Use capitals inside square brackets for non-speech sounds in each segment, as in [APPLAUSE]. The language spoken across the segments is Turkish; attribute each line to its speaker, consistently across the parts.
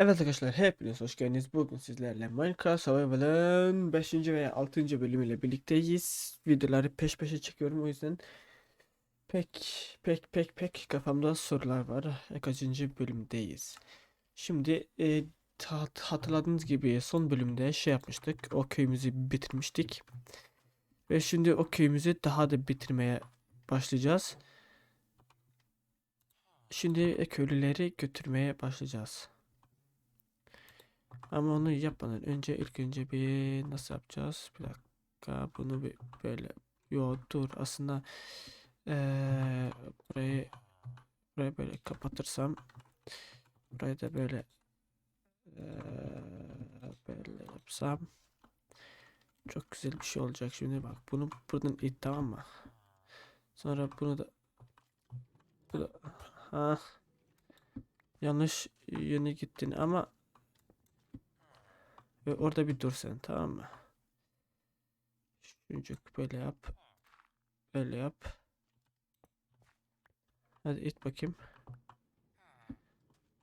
Speaker 1: Evet arkadaşlar hepiniz hoş geldiniz. Bugün sizlerle Minecraft Survival'ın 5. veya 6. bölümüyle birlikteyiz. Videoları peş peşe çekiyorum o yüzden pek pek pek pek kafamda sorular var. Kaçıncı bölümdeyiz? Şimdi e, hatırladığınız gibi son bölümde şey yapmıştık. O köyümüzü bitirmiştik. Ve şimdi o köyümüzü daha da bitirmeye başlayacağız. Şimdi köylüleri götürmeye başlayacağız. Ama onu yapmadan önce ilk önce bir nasıl yapacağız? Bir dakika bunu bir böyle yo dur aslında eee burayı burayı böyle kapatırsam burayı da böyle eee, böyle yapsam çok güzel bir şey olacak şimdi bak bunu buradan it tamam mı? Sonra bunu da bu da ha yanlış yöne gittin ama ve orada bir dur sen tamam mı? Şuncuk böyle yap. Böyle yap. Hadi it bakayım.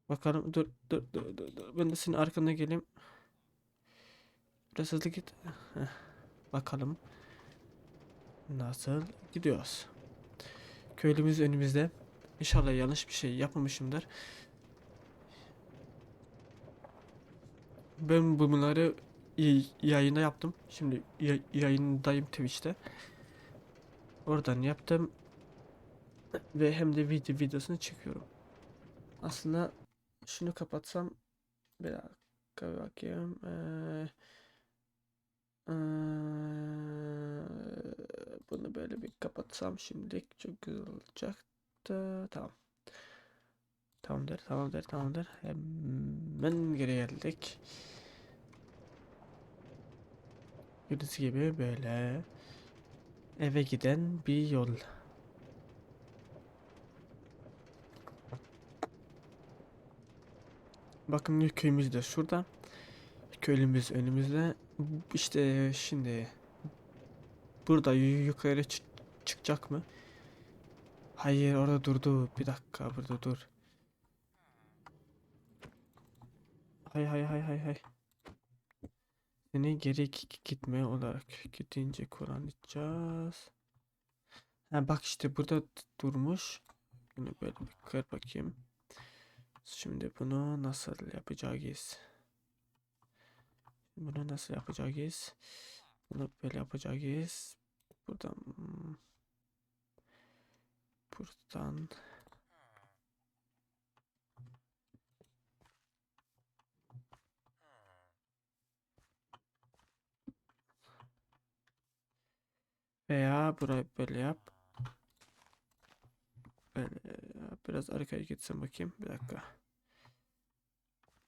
Speaker 1: Bakalım dur dur dur dur. dur. Ben de senin arkana geleyim. Biraz hızlı git. Heh. Bakalım. Nasıl gidiyoruz? Köylümüz önümüzde. İnşallah yanlış bir şey yapmamışımdır. Ben bunları y- yayında yaptım. Şimdi ya- yayındayım Twitch'te. Oradan yaptım. Ve hem de video videosunu çekiyorum. Aslında şunu kapatsam bir dakika bakayım. Ee, ee, bunu böyle bir kapatsam şimdilik çok güzel olacaktı. Tamam. Tamamdır, tamamdır, tamamdır. Hemen geri geldik. Gördüğünüz gibi böyle eve giden bir yol. Bakın köyümüz de şurada. Köylümüz önümüzde. İşte şimdi burada yu- yukarı çı- çıkacak mı? Hayır orada durdu. Bir dakika burada dur. Hay hay hay hay hay. Seni geri gi- gi- gitme olarak gidince kullanacağız. Ha bak işte burada durmuş. Bunu böyle bir kır bakayım. Şimdi bunu nasıl yapacağız? Bunu nasıl yapacağız? Bunu böyle yapacağız. Buradan buradan veya burayı böyle yap. Böyle biraz arkaya gitsin bakayım. Bir dakika.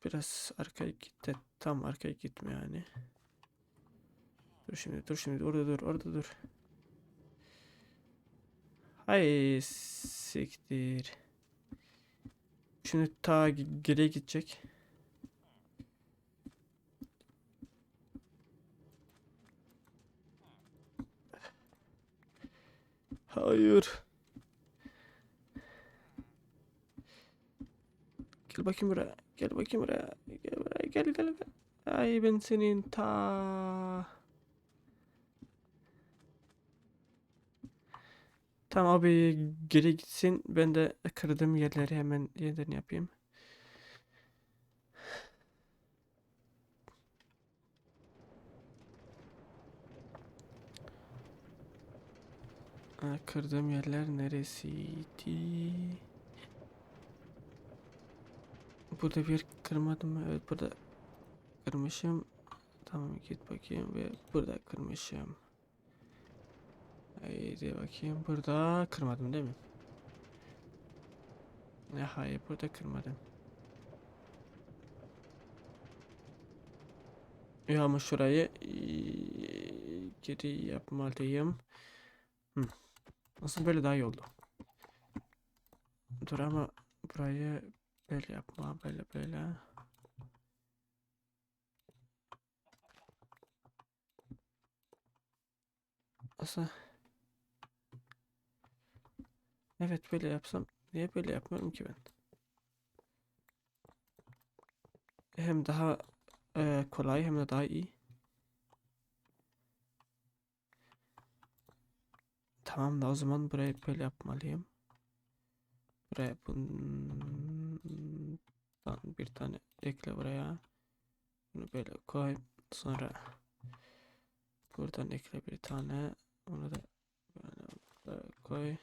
Speaker 1: Biraz arkaya git tam arkaya gitme yani. Dur şimdi dur şimdi orada dur orada dur. Hay siktir. Şimdi ta ge- geriye gidecek. Hayır. Gel bakayım buraya. Gel bakayım buraya. Gel buraya. Gel gel gel. Ay ben senin ta. Tamam abi geri gitsin. Ben de kırdığım yerleri hemen yeniden yapayım. Ha, Kırdığım yerler neresiydi? Burada bir kırmadım mı? Evet burada kırmışım. Tamam git bakayım ve burada kırmışım. Haydi bakayım burada kırmadım değil mi? Ne hayır burada kırmadım. Ya ama şurayı geri yapmalıyım. Hı. Aslında böyle daha iyi oldu. Dur ama burayı böyle yapma böyle böyle. Aslında evet böyle yapsam niye böyle yapmıyorum ki ben? hem daha e, kolay hem de daha iyi. Tamam da o zaman burayı böyle yapmalıyım. Buraya bundan bir tane ekle buraya. Bunu böyle koy. Sonra buradan ekle bir tane. Onu da böyle buraya koy.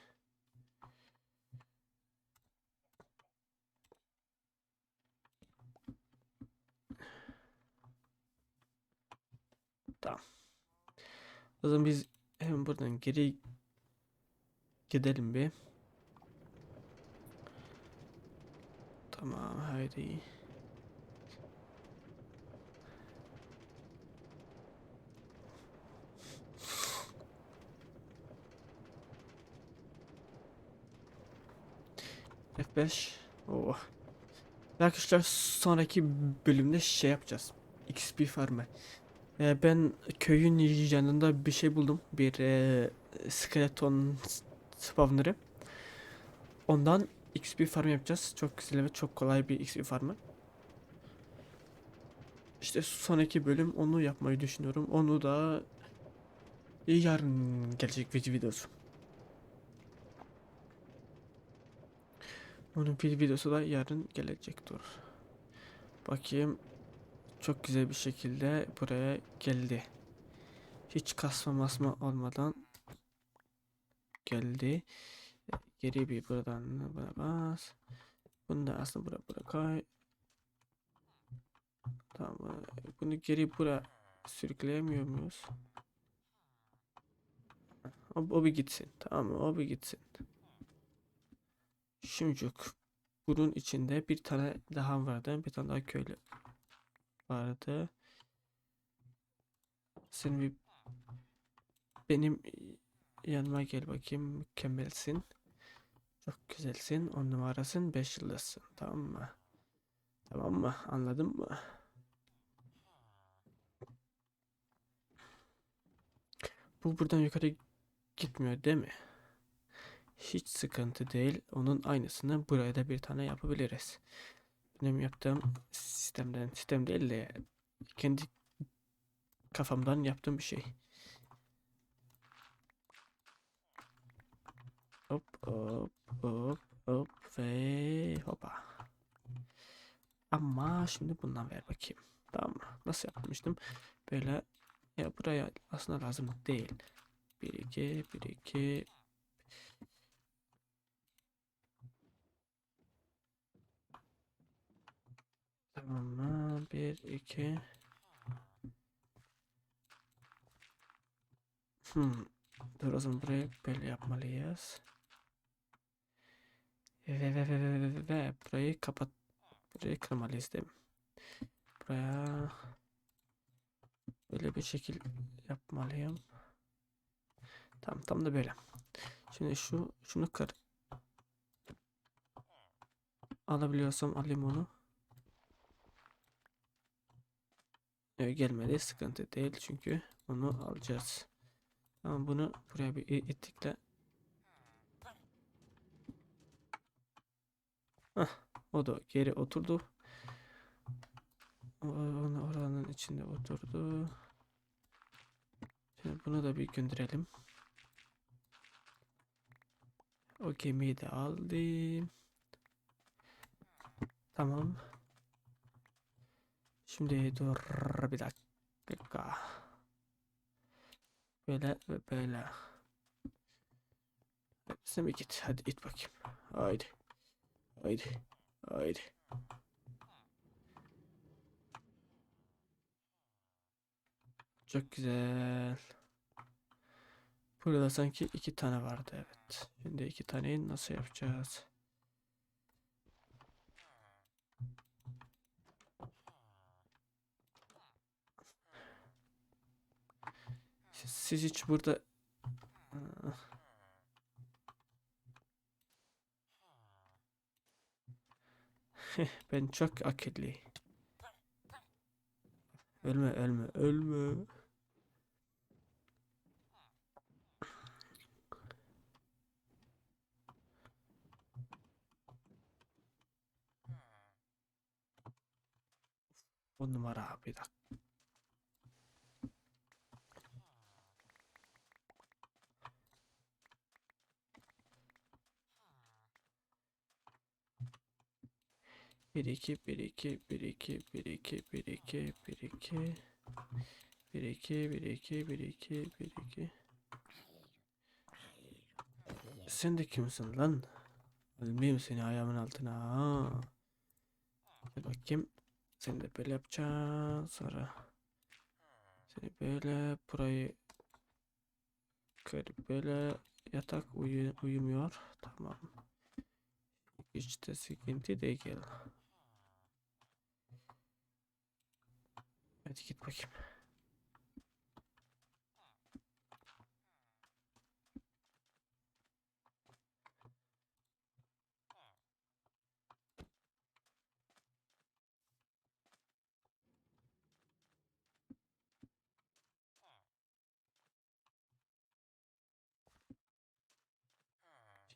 Speaker 1: Tamam. O zaman biz hemen buradan geri gidelim bir. Tamam haydi. F5. Oh. Arkadaşlar sonraki bölümde şey yapacağız. XP farmı. Ee, ben köyün yanında bir şey buldum. Bir e, skeleton spawner'ı. Ondan XP farm yapacağız. Çok güzel ve çok kolay bir XP farmı. İşte sonraki bölüm onu yapmayı düşünüyorum. Onu da yarın gelecek video videosu. Onun bir videosu da yarın gelecek dur. Bakayım. Çok güzel bir şekilde buraya geldi. Hiç kasma masma olmadan geldi. Geri bir buradan buna bas. Bunu da aslında buraya buraya koy. Tamam. Bunu geri buraya sürükleyemiyor muyuz? O, o bir gitsin. Tamam mı? O bir gitsin. Şimdicik bunun içinde bir tane daha vardı. Bir tane daha köylü vardı. Sen bir benim yanıma gel bakayım. Mükemmelsin. Çok güzelsin. On numarasın. Beş yıldızsın. Tamam mı? Tamam mı? Anladın mı? Bu buradan yukarı gitmiyor değil mi? Hiç sıkıntı değil. Onun aynısını buraya da bir tane yapabiliriz. Benim yaptığım sistemden, sistem değil de kendi kafamdan yaptığım bir şey. Hop hop hop hop ve hopa. Ama şimdi bundan ver bakayım. Tamam mı? Nasıl yapmıştım? Böyle ya buraya aslında lazım değil. 1 2 1 2 Tamam mı? 1 2 Hmm. Dur o zaman burayı böyle yapmalıyız. Ve ve ve ve ve ve burayı kapat. Burayı kırmalıyız değil mi? Buraya böyle bir şekil yapmalıyım. Tamam tam da böyle. Şimdi şu şunu kır. Alabiliyorsam alayım onu. Evet, gelmedi sıkıntı değil çünkü onu alacağız. Tamam bunu buraya bir i- Hah, o da geri oturdu. Oranın içinde oturdu. Şimdi bunu da bir gönderelim. O gemiyi de aldım. Tamam. Şimdi dur bir dakika. Böyle ve böyle. Sen git. Hadi it bakayım. Haydi. Haydi. Haydi. Çok güzel. Burada sanki iki tane vardı evet. Şimdi iki taneyi nasıl yapacağız? Siz, hiç burada [LAUGHS] ben çok akıllı. Ölme ölme ölme. On numara bir dakika. 1 2 1 2 1 2 1 2 1 2 1 2 1 2 1 2 1 2 1 2 Sen de kimsin lan? Ölmeyeyim seni ayağımın altına. Ha. Bakayım. Seni de böyle yapacağım sonra. Seni böyle burayı kır böyle yatak uyu uyumuyor. Tamam. Hiç de sıkıntı değil. Hadi git bakayım.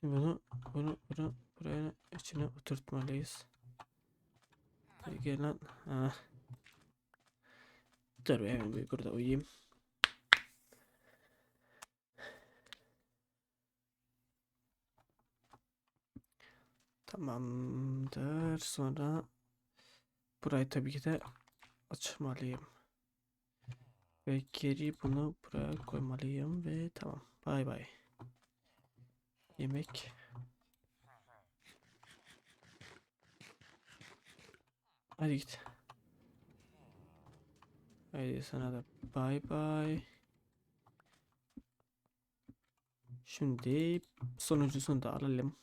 Speaker 1: Şimdi bunu bunu bunu buraya içine oturtmalıyız. Hadi gel lan. Ha. Dur hemen bir burada uyuyayım. Tamamdır. Sonra burayı tabii ki de açmalıyım. Ve geri bunu buraya koymalıyım ve tamam. Bay bay. Yemek. Hadi git. Haydi sana da bay bay. Şimdi sonuncusunu da alalım.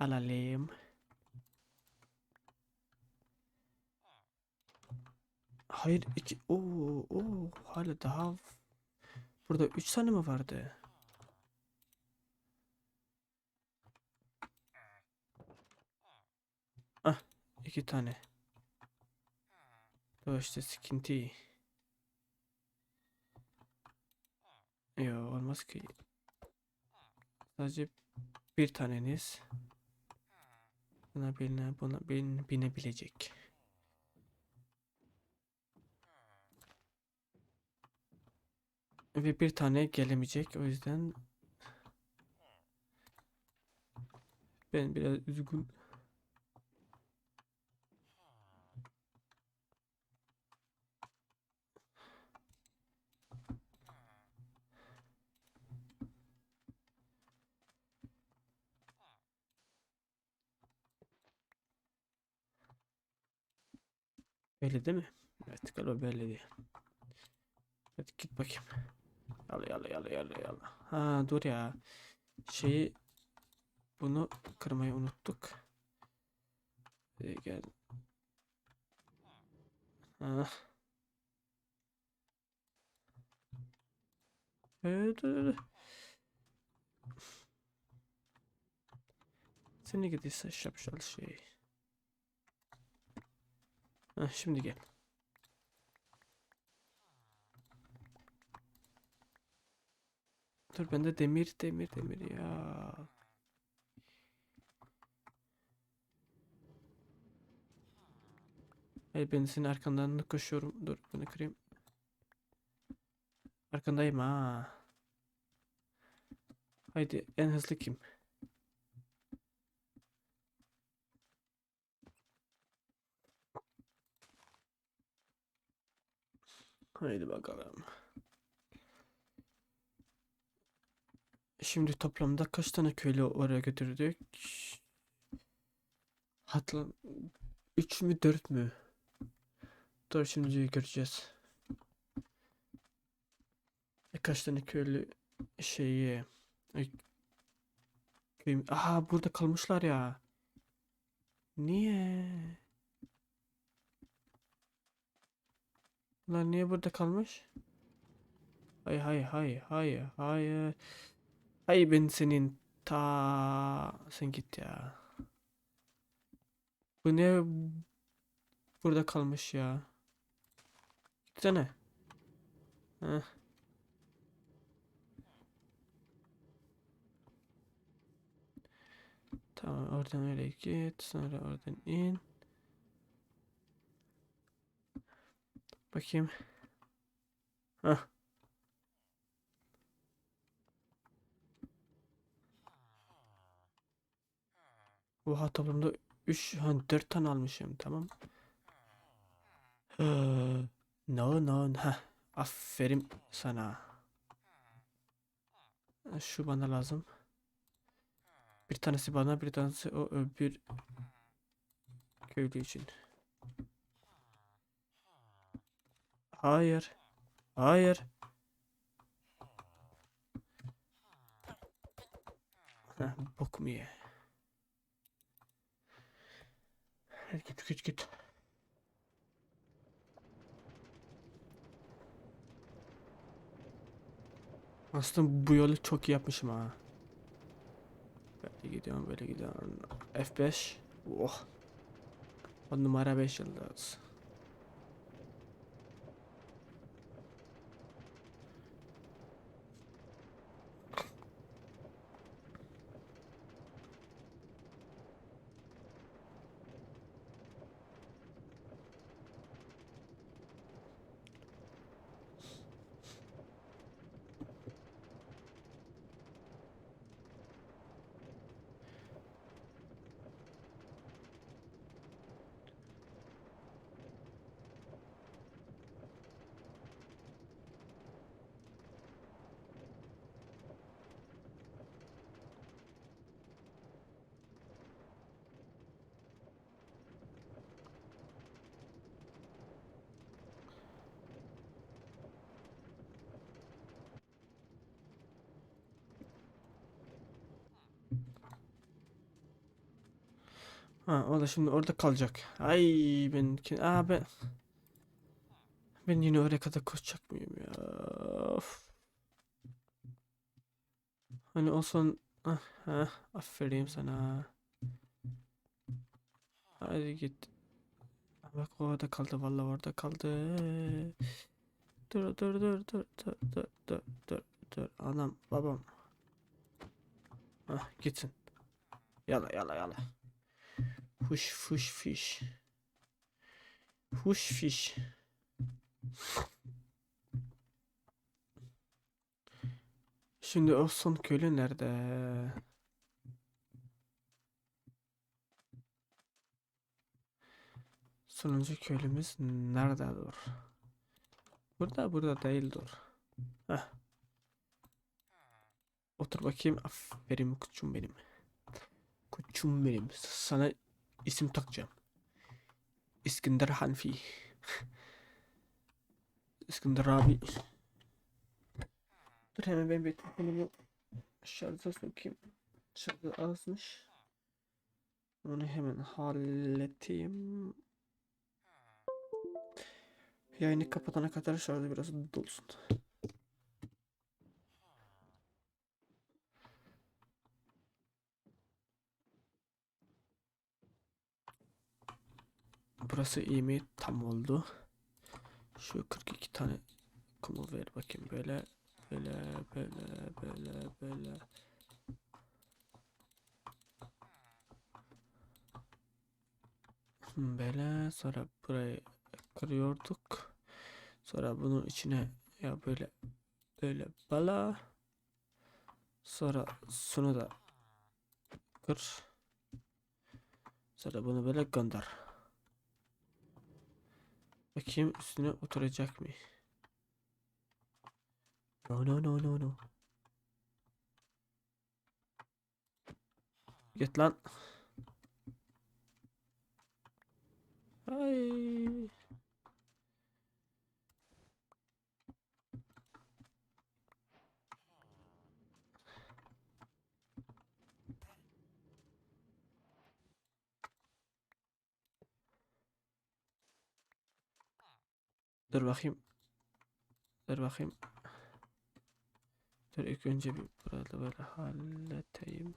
Speaker 1: Alalım. Hayır iki. Oo, oo, hala daha. Burada üç tane mi vardı? Ah, iki tane. O işte sıkıntı. Yok olmaz ki. Sadece bir taneniz buna bine, buna bin, binebilecek. Ve bir tane gelemeyecek. O yüzden ben biraz üzgün. Belli değil mi? Evet galiba belli değil. Hadi git bakayım. Yala yala yala yala yala. Ha dur ya. Şeyi bunu kırmayı unuttuk. Hadi gel. Ha. Evet, evet. Seni gidiyse şapşal şey. Ha, şimdi gel. Dur bende demir demir demir ya. Hayır ben senin arkandan koşuyorum. Dur bunu kırayım. Arkandayım ha. Haydi en hızlı kim? Haydi bakalım. Şimdi toplamda kaç tane köylü oraya götürdük? Hatla 3 mü 4 mü? Dur şimdi göreceğiz. E, Kaç tane köylü şeyi e. Aha burada kalmışlar ya. Niye? Bunlar niye burada kalmış? Hay hay hay hay hay. Hay ben senin ta sen git ya. Bu ne burada kalmış ya? Gitsene. Heh. Tamam oradan öyle git sonra oradan in. Bakayım. Hah. Oha toplamda 3 ha 4 tane almışım tamam. No no ha aferin sana. Şu bana lazım. Bir tanesi bana bir tanesi o öbür köylü için. Hayır. Hayır. Heh, bok mu ye? Git git git. Aslında bu yolu çok iyi yapmışım ha. Böyle gidiyorum böyle gidiyorum. F5. Oh. On numara 5 yıldız. Ha o da şimdi orada kalacak. Ay ben Aa ben ben yine oraya kadar koşacak mıyım ya? Of. Hani o son ah, ah, aferin sana. Hadi git. Bak orada kaldı vallahi orada kaldı. Dur dur dur dur dur dur dur dur dur anam babam. Ah gitsin. Yala yala yala. Huş fuş fiş. Huş fiş. Şimdi o son köylü nerede? Sonuncu köylümüz nerede dur? Burada burada değil dur. Heh. Otur bakayım. Aferin kuçum benim. Kuçum benim. Sana isim takacağım. İskender Hanfi. İskender abi. Dur hemen ben bir telefonumu şarja sokayım. Şarjı azmış. Onu hemen halledeyim. Yayını kapatana kadar şarjı biraz dolsun. Burası iyi mi? Tam oldu. Şu 42 tane kumu ver bakayım böyle. Böyle böyle böyle böyle. Böyle sonra burayı kırıyorduk. Sonra bunun içine ya böyle böyle bala. Sonra şunu da kır. Sonra bunu böyle gönder. Bakayım üstüne oturacak mı? No no no no no. Git lan. Ay. Dur bakayım. Dur bakayım. Dur ilk önce bir burada böyle halledeyim.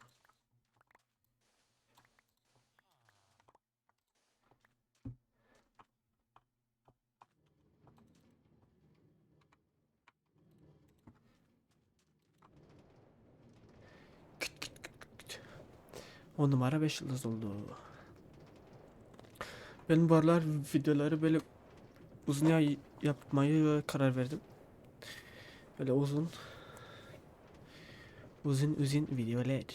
Speaker 1: On numara 5 yıldız oldu. Ben bu aralar videoları böyle uzun yay yapmayı karar verdim. Böyle uzun uzun uzun videolar.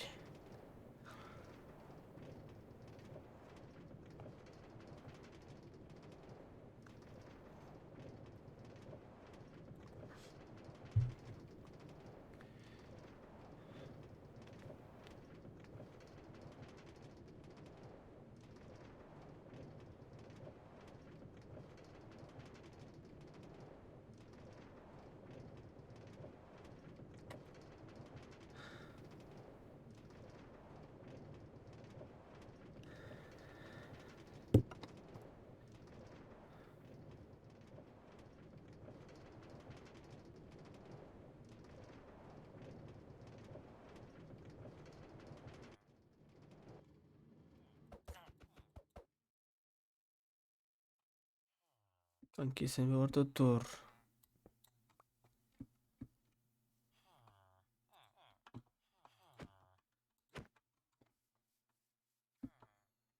Speaker 1: Kanki sen bir orada dur.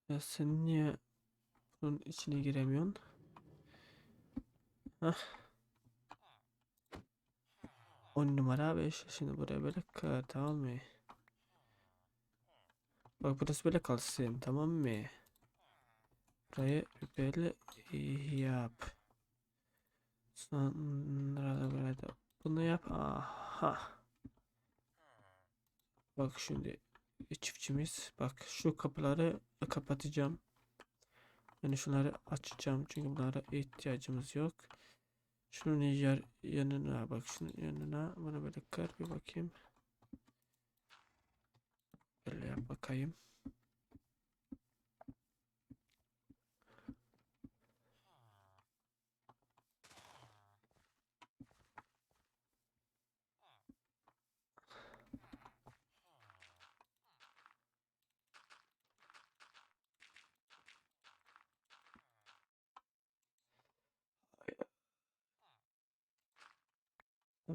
Speaker 1: Ya sen niye bunun içine giremiyorsun? Hah. 10 numara 5. Şimdi buraya böyle kır tamam mı? Bak burası böyle kalsın tamam mı? Burayı böyle yap. Sonra da böyle de bunu yap. Aha. Bak şimdi çiftçimiz bak şu kapıları kapatacağım. Yani şunları açacağım çünkü bunlara ihtiyacımız yok. Şunun yer yanına bak şunun yanına bunu böyle kır bir bakayım. Böyle yap bakayım.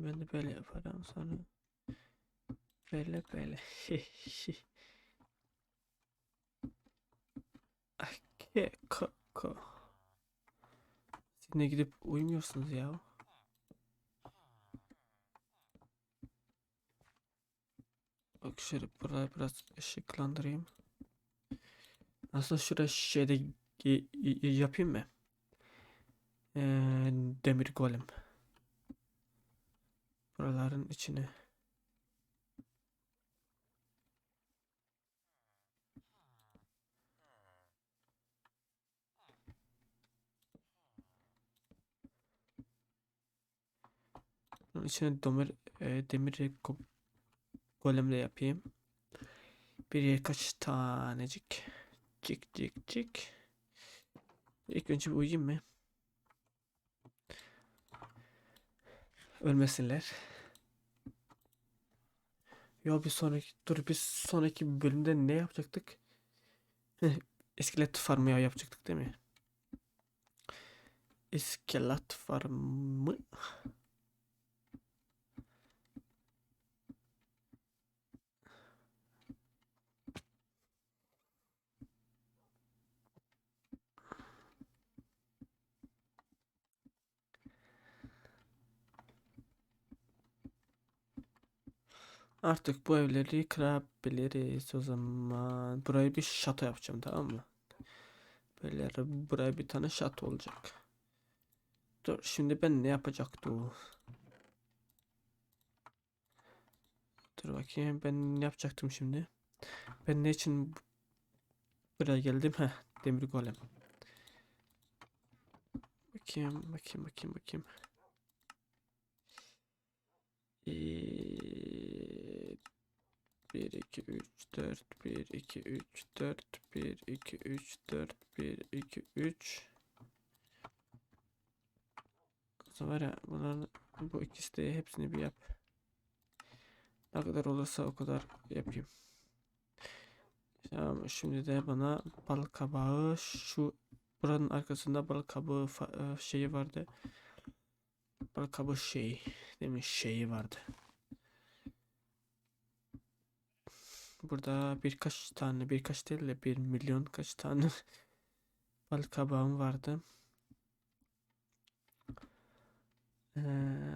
Speaker 1: Ben de böyle yaparım sonra. Böyle böyle. [LAUGHS] Ay, ke- ko- ko. Siz ne gidip uyumuyorsunuz ya? Bak şöyle burayı biraz ışıklandırayım. Aslında şuraya şeyde yapayım mı? Ee, demir golem. Buraların içine. Bunun içine demir, e, demir go- golem de yapayım. Bir kaç tanecik. Cik cik cik. İlk önce bir uyuyayım mı? Ölmesinler. Ya bir sonraki dur bir sonraki bölümde ne yapacaktık? İskelet farmı ya yapacaktık değil mi? İskelet farmı. Artık bu evleri kırabiliriz o zaman. Burayı bir şato yapacağım tamam mı? Böyle buraya bir tane şato olacak. Dur şimdi ben ne yapacaktım? Dur bakayım ben ne yapacaktım şimdi? Ben ne için bu- buraya geldim? Heh, demir golem. Bakayım, bakayım, bakayım, bakayım. Ee, 1 2 3 4 1 2 3 4 1 2 3 4 1 2 3 O zaman var ya bunların bu ikisi de hepsini bir yap. Ne kadar olursa o kadar yapayım. Tamam şimdi de bana bal kabağı şu buranın arkasında bal kabağı fa- e, şeyi vardı. Bal kabağı şey demiş şeyi vardı. Burada birkaç tane birkaç değil de bir milyon kaç tane [LAUGHS] bal kabağım vardı. Ee,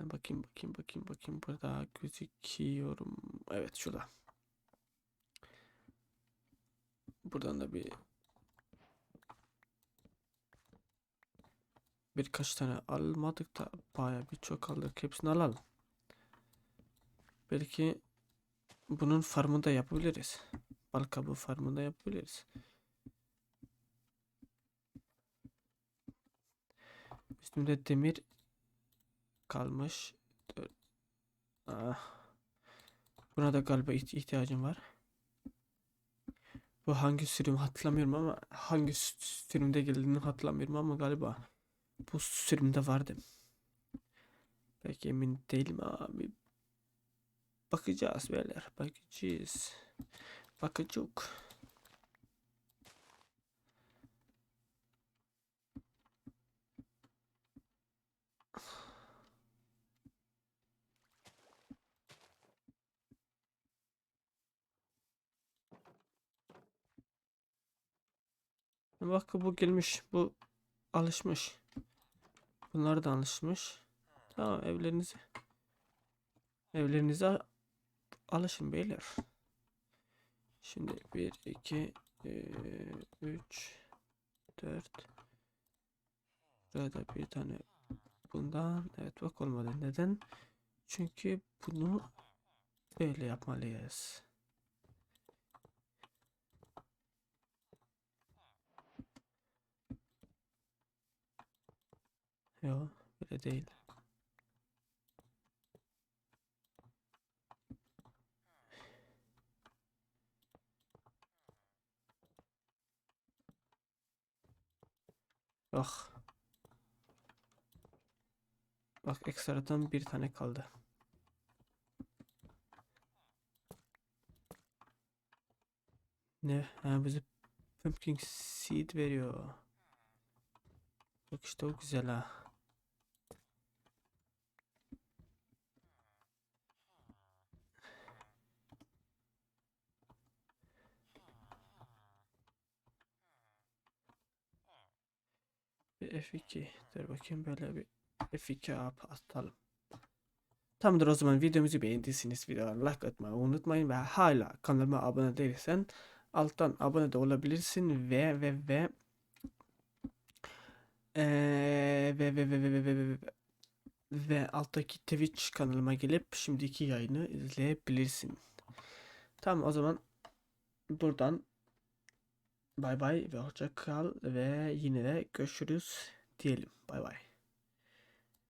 Speaker 1: bakayım bakayım bakayım bakayım burada gözüküyorum. Evet şurada. Buradan da bir birkaç tane almadık da baya bir çok aldık. Hepsini alalım. Belki bunun farmını da yapabiliriz. Bal kabuğu farmını da yapabiliriz. Üstümde demir kalmış. Ah. Buna da galiba iht- ihtiyacım var. Bu hangi sürüm hatırlamıyorum ama hangi sü- sürümde geldiğini hatırlamıyorum ama galiba bu sürümde vardı. Pek emin değilim abi. Bakacağız beyler. Bakacağız. Bakacak. Bak bu gelmiş. Bu alışmış. Bunlar da alışmış. Tamam evlerinizi evlerinize alışın beyler. Şimdi 1 2 3 4 Burada bir tane bundan evet bak olmadı. Neden? Çünkü bunu böyle yapmalıyız. Yok böyle değil. Bak. Bak ekstradan bir tane kaldı. Ne? Ha bize pumpkin seed veriyor. Bak işte o güzel ha. F2. Dur bakayım böyle bir F2 yap atalım. Tamamdır o zaman videomuzu beğendiyseniz videoya like atmayı unutmayın ve hala kanalıma abone değilsen alttan abone de olabilirsin ve ve ve ve ve ve ve ve ve ve ve ve alttaki Twitch kanalıma gelip şimdiki yayını izleyebilirsin. Tamam o zaman buradan bay bay ve hoşça kal ve yine de görüşürüz diyelim. Bay bay.